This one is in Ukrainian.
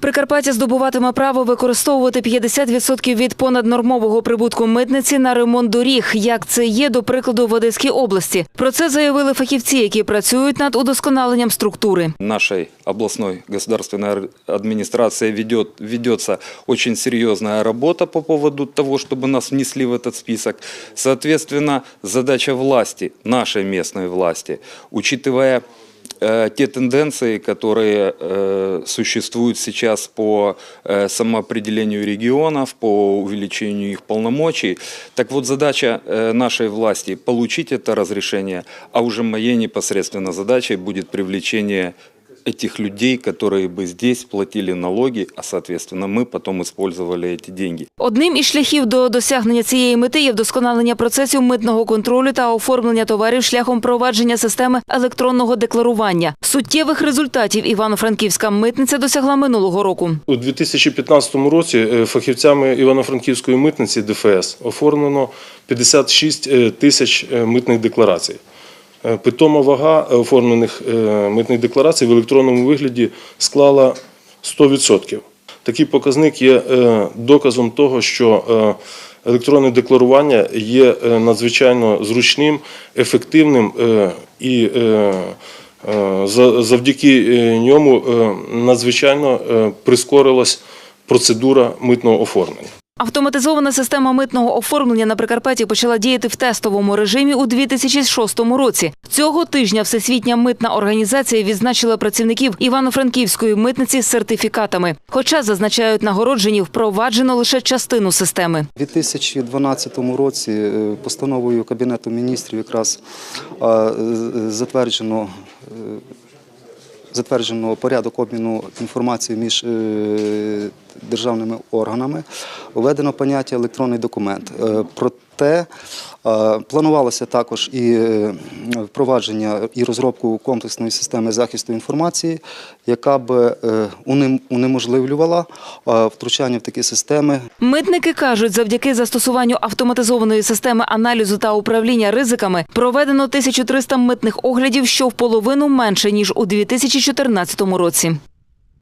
Прикарпаття здобуватиме право використовувати 50% від понаднормового прибутку митниці на ремонт доріг, як це є, до прикладу, в Одеській області. Про це заявили фахівці, які працюють над удосконаленням структури. нашей областной государственной ар- администрации ведет, ведется очень серьезная работа по поводу того, чтобы нас внесли в этот список. Соответственно, задача власти, нашей местной власти, учитывая э, те тенденции, которые э, существуют сейчас по э, самоопределению регионов, по увеличению их полномочий. Так вот, задача э, нашей власти – получить это разрешение, а уже моей непосредственно задачей будет привлечение этих людей, которые бы здесь платили налоги, а соответственно мы потом использовали эти деньги. Одним із шляхів до досягнення цієї мети є вдосконалення процесів митного контролю та оформлення товарів шляхом провадження системи електронного декларування. Суттєвих результатів Івано-Франківська митниця досягла минулого року. У 2015 році е, фахівцями Івано-Франківської митниці ДФС оформлено 56 е, тисяч е, митних декларацій. Е, Питома вага оформлених е, митних декларацій в електронному вигляді склала 100%. Такий показник є е, доказом того, що електронне декларування є надзвичайно зручним, ефективним і за- завдяки ньому надзвичайно прискорилась процедура митного оформлення. Автоматизована система митного оформлення на Прикарпатті почала діяти в тестовому режимі у 2006 році. Цього тижня Всесвітня митна організація відзначила працівників Івано-Франківської митниці з сертифікатами. Хоча зазначають нагороджені, впроваджено лише частину системи. У 2012 році е, постановою Кабінету міністрів якраз е, затверджено, е, затверджено порядок обміну інформацією між е, державними органами, введено поняття електронний документ. Е, Проте е, планувалося також і е, впровадження і розробку комплексної системи захисту інформації, яка б е, унеможливлювала е, втручання в такі системи Митники кажуть, завдяки застосуванню автоматизованої системи аналізу та управління ризиками проведено 1300 митних оглядів, що в половину менше ніж у 2014 році.